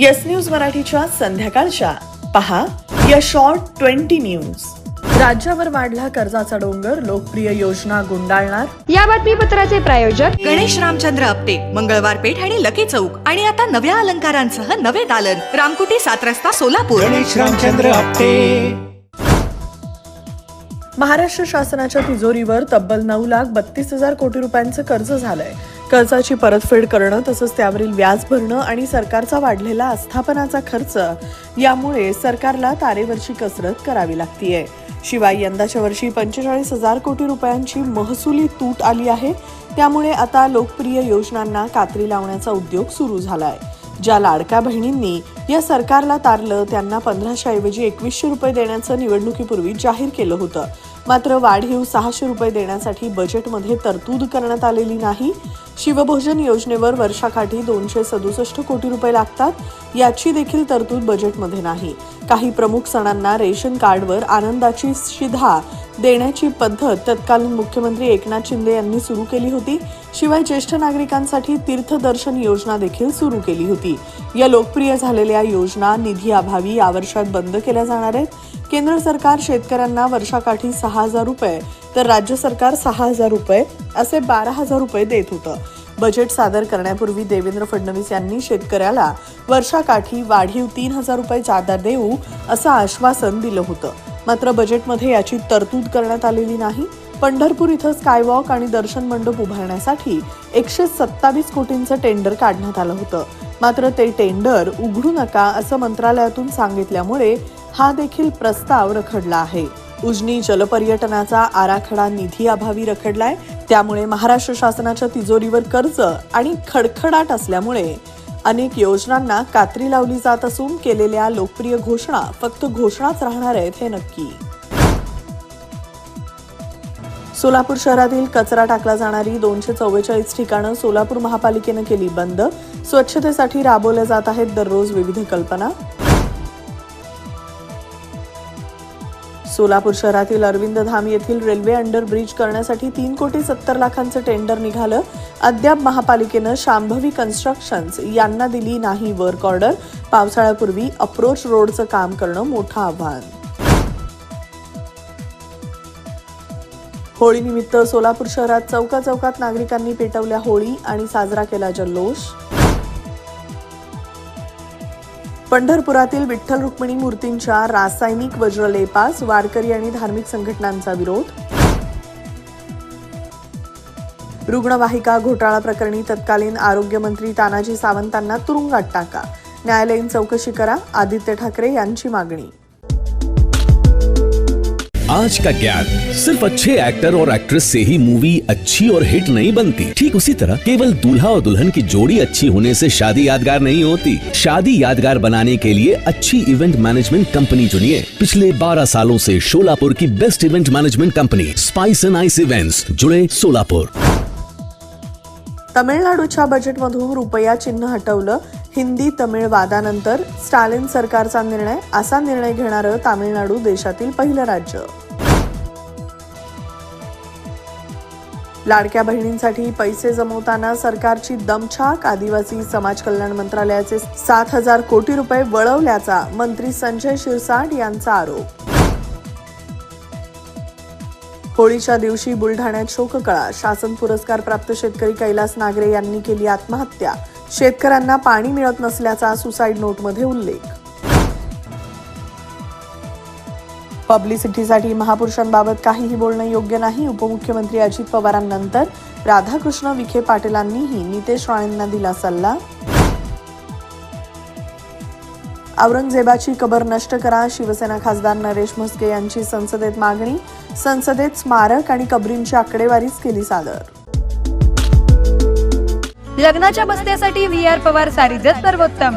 Yes news मराठीच्या संध्याकाळच्या. पहा या शॉर्ट ट्वेंटी न्यूज राज्यावर वाढला कर्जाचा डोंगर लोकप्रिय योजना गुंडाळणार. या बातमीपत्राचे प्रायोजक गणेश रामचंद्र आपटे मंगळवार पेठ आणि लकी चौक. आणि आता नव्या अलंकारांसह नवे दालन. रामकुटी सात रस्ता सोलापूर. गणेश रामचंद्र आपटे. महाराष्ट्र शासनाच्या तिजोरीवर तब्बल नऊ लाख बत्तीस हजार कोटी रुपयांचं कर्ज झालंय. कर्जाची परतफेड करणं तसंच त्यावरील व्याज भरणं आणि सरकारचा वाढलेला आस्थापनाचा खर्च यामुळे सरकारला तारेवरची कसरत करावी लागतीये. शिवाय यंदाच्या वर्षी पंचेचाळीस हजार कोटी रुपयांची महसुली तूट आली आहे. त्यामुळे आता लोकप्रिय योजनांना कात्री लावण्याचा उद्योग सुरू झालाय. ज्या लाडक्या बहिणींनी या सरकारला तारलं त्यांना पंधराशे ऐवजी एकवीसशे रुपये देण्याचं निवडणुकीपूर्वी जाहीर केलं होतं. मात्र वाढीव सहाशे रुपये देण्यासाठी बजेटमध्ये तरतूद करण्यात आलेली नाही. शिवभोजन योजनेवर वर्षाकाठी दोनशे सदुसष्ट कोटी रुपये लागतात याची देखील तरतूद बजेटमध्ये नाही. काही प्रमुख सणांना रेशन कार्डवर आनंदाची शिधा देण्याची पद्धत तत्कालीन मुख्यमंत्री एकनाथ शिंदे यांनी सुरू केली होती. शिवाय ज्येष्ठ नागरिकांसाठी तीर्थदर्शन योजना देखील सुरू केली होती. या लोकप्रिय झालेल्या योजना निधी अभावी या वर्षात बंद केल्या जाणार आहेत. केंद्र सरकार शेतकऱ्यांना वर्षाकाठी सहा हजार रुपये तर राज्य सरकार सहा हजार रुपये असे बारा हजार रुपये देत होतं. बजेट सादर करण्यापूर्वी देवेंद्र फडणवीस यांनी शेतकऱ्याला वर्षाकाठी वाढीव तीन हजार रुपये जादा देऊ असं आश्वासन दिलं होतं. मात्र बजेटमध्ये याची तरतूद करण्यात आलेली नाही. पंढरपूर इथं स्कायवॉक आणि दर्शन मंडप उभारण्यासाठी एकशे सत्तावीस कोटींचं टेंडर काढण्यात आलं होतं. मात्र ते टेंडर उघडू नका असं मंत्रालयातून सांगितल्यामुळे हा देखील प्रस्ताव रखडला आहे. उजनी जलपर्यटनाचा आराखडा निधी अभावी रखडलाय. त्यामुळे महाराष्ट्र शासनाच्या तिजोरीवर कर्ज आणि खडखडाट असल्यामुळे अनेक योजनांना कात्री लावली जात असून केलेल्या लोकप्रिय घोषणा फक्त घोषणाच राहणार आहेत हे नक्की. सोलापूर शहरातील कचरा टाकला जाणारी दोनशे चव्वेचाळीस ठिकाणं सोलापूर महापालिकेनं केली बंद. स्वच्छतेसाठी राबवल्या जात आहेत दररोज विविध कल्पना. सोलापूर शहरातील अरविंद धाम येथील रेल्वे अंडरब्रिज करण्यासाठी तीन कोटी सत्तर लाखांचं टेंडर निघालं. अद्याप महापालिकेनं शांभवी कन्स्ट्रक्शन्स यांना दिली नाही वर्क ऑर्डर पावसाळ्यापूर्वी अप्रोच रोडचं काम करणं मोठं आव्हान. होळीनिमित्त सोलापूर शहरात चौका चौकात नागरिकांनी पेटवल्या होळी आणि साजरा केला जल्लोष. पंढरपुरातील विठ्ठल रुक्मिणी मूर्तींच्या रासायनिक वज्रलेपास वारकरी आणि धार्मिक संघटनांचा विरोध. रुग्णवाहिका घोटाळा प्रकरणी तत्कालीन आरोग्यमंत्री तानाजी सावंतांना तुरुंगात टाका. न्यायालयीन चौकशी करा आदित्य ठाकरे यांची मागणी. आज का ज्ञान सिर्फ़ अच्छे एक्टर और एक्ट्रेस से ही मूवी अच्छी और हिट नहीं बनती। ठीक उसी तरह केवल दूल्हा और दुल्हन की जोड़ी अच्छी होने से शादी यादगार नहीं होती। शादी यादगार बनाने के लिए अच्छी इवेंट मैनेजमेंट कंपनी चुनिए। पिछले 12 सालों से शोलापुर की best event management company spice and ice events जुड़े सोलापुर तमिळनाडूच्या बजेटमधून रुपया चिन्ह हटवलं हिंदी तमिळ वादानंतर स्टालिन सरकारचा निर्णय, असा निर्णय घेणारं तामिळनाडू देशातील पहिलं राज्य. लाडक्या बहिणींसाठी पैसे जमवताना सरकारची दमछाक आदिवासी समाज कल्याण मंत्रालयाचे सात हजार कोटी रुपये वळवल्याचा मंत्री संजय शिरसाट यांचा आरोप. होळीच्या दिवशी बुलढाण्यात शोककळा शासन पुरस्कार प्राप्त शेतकरी कैलास नागरे यांनी केली आत्महत्या. शेतकऱ्यांना पाणी मिळत नसल्याचा सुसाईड नोटमध्ये उल्लेख. पब्लिसिटीसाठी महापुरुषांबाबत काहीही बोलणं योग्य नाही. उपमुख्यमंत्री अजित पवारांनंतर राधाकृष्ण विखे पाटीलांनीही नितेश राणेंना दिला सल्ला. औरंगजेबाची कबर नष्ट करा शिवसेना खासदार नरेश म्हस्के यांची संसदेत मागणी संसदेत स्मारक आणि कबरींची आकडेवारीच केली सादर. लग्नाच्या बस्त्यासाठी व्ही आर पवार सारीजच सर्वोत्तम.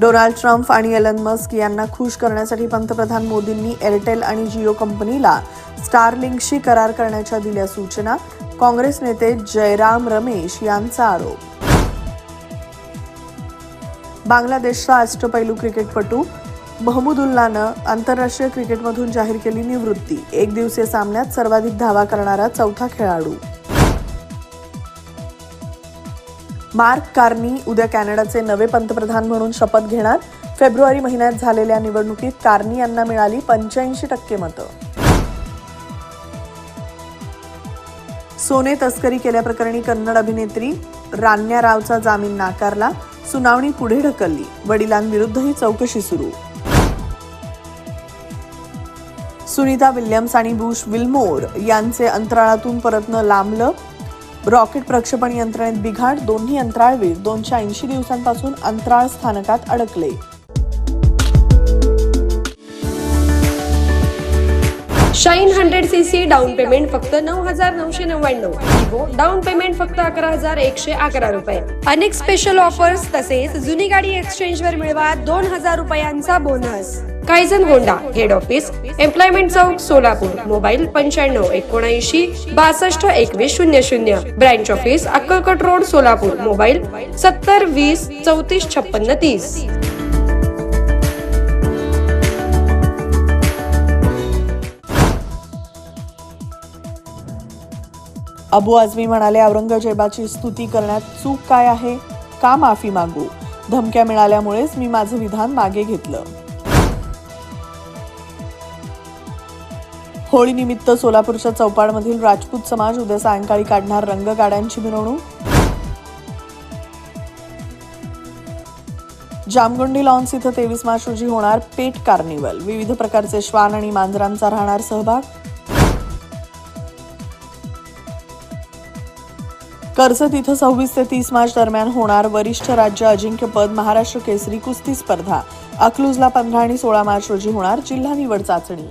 डोनाल्ड ट्रम्प आणि एलन मस्क यांना खुश करण्यासाठी पंतप्रधान मोदींनी एअरटेल आणि जिओ कंपनीला स्टारलिंकशी करार करण्याच्या दिल्या सूचना. काँग्रेस नेते जयराम रमेश यांचा आरोप. बांगलादेशचा अष्टपैलू क्रिकेटपटू महमूदुल्लानं आंतरराष्ट्रीय क्रिकेटमधून जाहीर केली निवृत्ती. एक दिवसीय सामन्यात सर्वाधिक धावा करणारा चौथा खेळाडू. मार्क कार्नी उद्या कॅनडाचे नवे पंतप्रधान म्हणून शपथ घेणार. फेब्रुवारी महिन्यात झालेल्या निवडणुकीत कार्नी यांना मिळाली पंच्याऐंशी टक्के मतं. सोने तस्करी केल्याप्रकरणी कन्नड अभिनेत्री रान्या रावचा जामीन नाकारला. सुनावणी पुढे ढकलली. वडिलांविरुद्धही चौकशी सुरू. सुनीता विल्यम्स आणि बुश विल्मोर यांचे अंतराळातून परतणं लांबलं. रॉकेट प्रक्षेपण यंत्रणेत बिघाड दोन्ही अंतराळवीर दोनशे ऐंशी दिवसांपासून अंतराळ स्थानकात अडकले. Shine hundred C C down payment फक्त नऊ हजार नऊशे नव्याण्णव. विवो डाऊन पेमेंट फक्त अकरा हजार एकशे अकरा रुपये. अनेक स्पेशल ऑफर्स तसेच जुनी गाडी एक्सचेंज वर मिळवा दोन हजार रुपयांचा bonus Kaizen Honda head office employment चौक सोलापूर मोबाईल पंच्याण्णव एकोणऐंशी बासष्ट एकवीस शून्य शून्य. Branch office Akkalkot road Solapur. Mobile सत्तर वीस चौतीस छप्पन्न तीस. अबू आझमी म्हणाले औरंगजेबाची स्तुती करण्यात चूक काय आहे? का माफी मागू? धमक्या मिळाल्यामुळेच मी माझं विधान मागे घेतलं. होळीनिमित्त सोलापूरच्या चौपाडमधील राजपूत समाज उद्या सायंकाळी काढणार रंगगाड्यांची मिरवणूक. जामगुंडी लॉन्स इथं तेवीस मार्च रोजी होणार पेट कार्निवल. विविध प्रकारचे श्वान आणि मांजरांचा राहणार सहभाग. कर्जत इथं सव्वीस ते तीस मार्च दरम्यान होणार वरिष्ठ राज्य अजिंक्यपद महाराष्ट्र केसरी कुस्ती स्पर्धा. अकलूजला पंधरा आणि सोळा मार्च रोजी होणार जिल्हा निवड चाचणी.